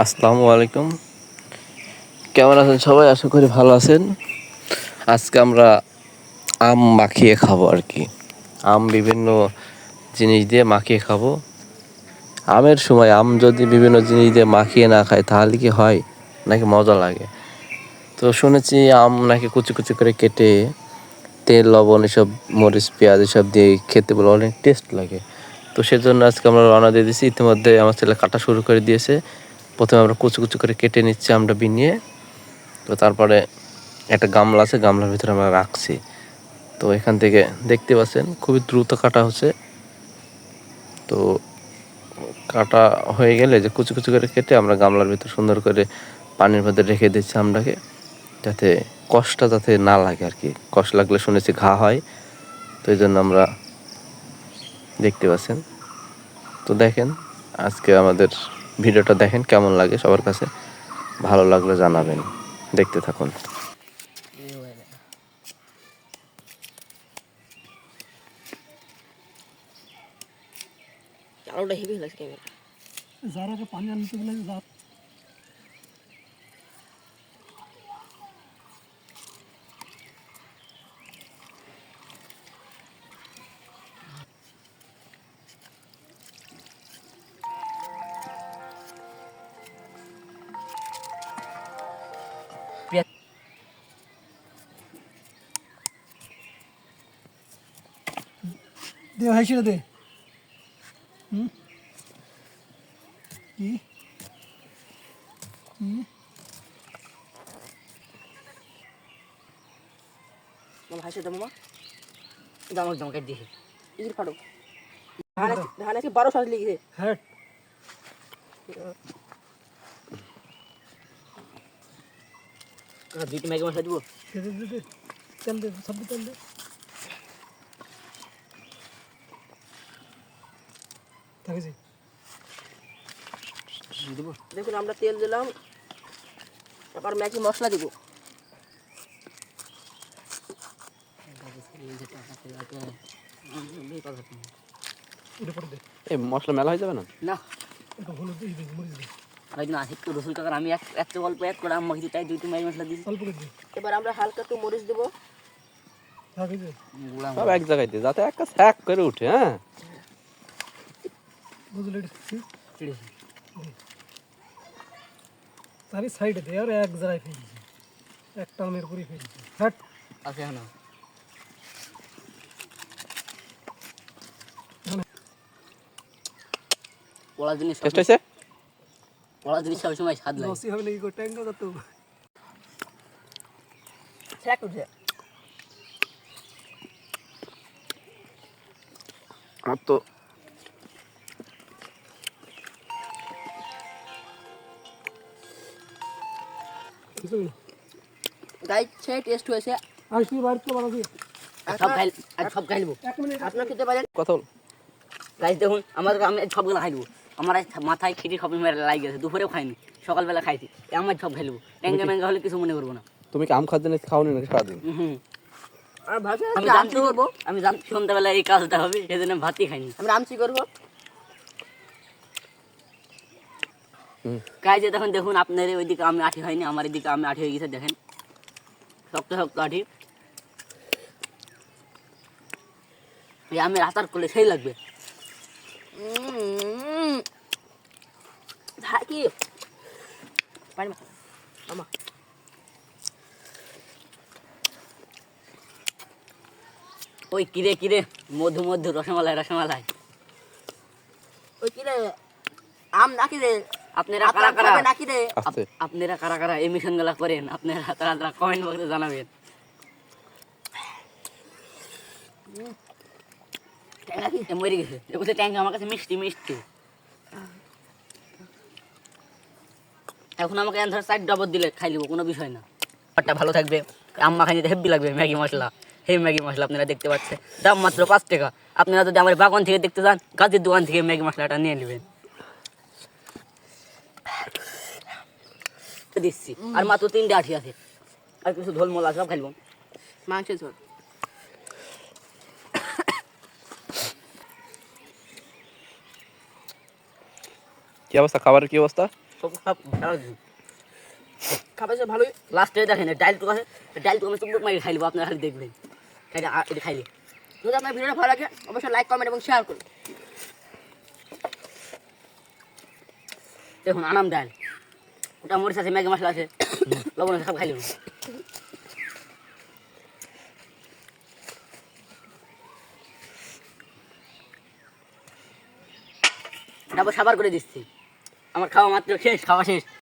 আসসালামু আলাইকুম। কেমন আছেন সবাই? আশা করি ভালো আছেন। আজকে আমরা আম মাখিয়ে খাব আর কি। আম বিভিন্ন জিনিস দিয়ে মাখিয়ে খাব। আমের সময় আম যদি বিভিন্ন জিনিস দিয়ে মাখিয়ে না খায়, তাহলে কি হয়? নাকি মজা লাগে? তো শুনেছি আম নাকি কুচি কুচি করে কেটে তেল, লবণ এসব, মরিচ, পেঁয়াজ এসব দিয়ে খেতে বলে অনেক টেস্ট লাগে। তো সেজন্য আজকে আমরা রওনা দিয়ে দিয়েছি। ইতিমধ্যে আমার ছেলে কাটা শুরু করে দিয়েছে। প্রথমে আমরা কুচু কুচু করে কেটে নিচ্ছি আমরা বিনিয়ে। তো তারপরে একটা গামলা আছে, গামলার ভিতরে আমরা রাখছি। তো এখান থেকে দেখতে পাচ্ছেন, খুবই দ্রুত কাটা হচ্ছে। তো কাটা হয়ে গেলে যে কুচু কুচু করে কেটে আমরা গামলার ভিতর সুন্দর করে পানির মধ্যে রেখে দিচ্ছি আমরাকে, যাতে কষ্টটা যাতে না লাগে আর কি। কষ্ট লাগলে শুনেছি ঘা হয়, তো এই জন্য আমরা দেখতে পাচ্ছেন। তো দেখেন, আজকে আমাদের ভিডিওটা দেখেন কেমন লাগে সবার কাছে। ভালো লাগলে জানাবেন। দেখতে থাকুন। আলোটা হেভি লাগছে ক্যামেরা যারা পানি আনতে গেলে দে ভাই সেটা দে হুম কি কি মামা হাসি দাও মামা জামাক জামাক দিয়ে ইজির ফাটো ধান আছে ধান আছে বারো সাজ লেগেছে হ্যাঁ দুইটি ম্যাগি মশলা দিব দে দে দে দে তেল দে সব তেল দে থাকেছি দেখুন আমরা তেল দিলাম। তারপর ম্যাগি মশলা দিব। এই মশলা মেলা হয়ে যাবে না? না। কাকার আমি এক এত অল্প এক করে আম মাখিয়েছি তাই দুইটি ম্যাগি মশলা দিয়েছি। অল্প করে দে। এবার আমরা হালকা একটু মরিচ দেবো। সব এক জায়গায় যাতে এক কাছে এক করে উঠে হ্যাঁ? বুঝলি। সাইডে দে আর এক জায়গায় ফেলছি একটা আমের করে ফেলছি হ্যাট আছে না পড়া জিনিস টেস্ট হয়েছে? পড়া জিনিস সবসময় স্বাদ লাগে। লসি হবে নাকি কত ঠেক উঠে আমার তো টেস্ট হয়েছে। বাড়িতে বানাবি? সব খাই আর সব খাই নেব। আপনার খেতে পারেন? গাইজ দেখুন আমার আমি আজ সবগুলো খাই নেব। আমার মাথায় খিটি খপি মেরে লাগে গেছে দুপুরেও খাইনি সকালবেলা খাইছি। আমার সব খাই নেব। ট্যাঙ্গা ম্যাঙ্গা হলে কিছু মনে করব না। তুমি কি আম খাদ্য খাওনি নাকি সারাদিন? হুম আমি জানতে করব। আমি জানতে সন্ধ্যাবেলা এই কাজটা হবে সেজন্য আমি ভাতই খাইনি। আমি রামচি করব হুম। কাজে তখন দেখুন আপনার ওইদিকে আমি আঠি হয়নি, আমার এদিকে আমি আঠি হয়ে গেছে, দেখেন। শক্ত শক্ত আঠি আমি আচার করলে সেই লাগবে। ওই কিরে কিরে, মধু মধু, রসমালাই রসমালাই। ওই কিরে, আম নাকি রে? আপনারা কারা কারা? নাকি রে আপনারা কারা কারা এই মিশনগুলা করেন? আপনারা তারা তারা কমেন্ট বক্সে জানাবেন। মরে গেছে। বলছে ট্যাঙ্গা আমার কাছে মিষ্টি মিষ্টি। এখন আমাকে ধর সাইড ডবর দিলে খাই লিবো কোনো বিষয় না। খাবারটা ভালো থাকবে। আম্মা খাই হেভি লাগবে ম্যাগি মশলা। সেই ম্যাগি মশলা আপনারা দেখতে পাচ্ছেন। দাম মাত্র পাঁচ টাকা। আপনারা যদি আমার বাগান থেকে দেখতে চান গাছের দোকান থেকে ম্যাগি মশলাটা নিয়ে নেবেন। দিচ্ছি। আর মাত্র তিনটে আঠি আছে। আর কিছু ঝোলমোল আছে সব খাইব। মাংসের ঝোল। কি অবস্থা? খাবারের কি অবস্থা? সব সব খাবার যে ভালোই? লাস্টে দেখেন ডাইল টুক আছে ডাইল টুক আমি চুম্বক মারি খাইলবো আপনারা খালি দেখবেন। আ- এটা খাইলে। যদি আপনার ভিডিওটা ভালো লাগে অবশ্যই লাইক কমেন্ট এবং শেয়ার করুন। দেখুন আনাম ডাল ওটা মরিচ আছে ম্যাগি মশলা আছে লবণ আছে সব খাইলে তারপর সাবার করে দিচ্ছি। আমার খাওয়া মাত্র শেষ খাওয়া শেষ।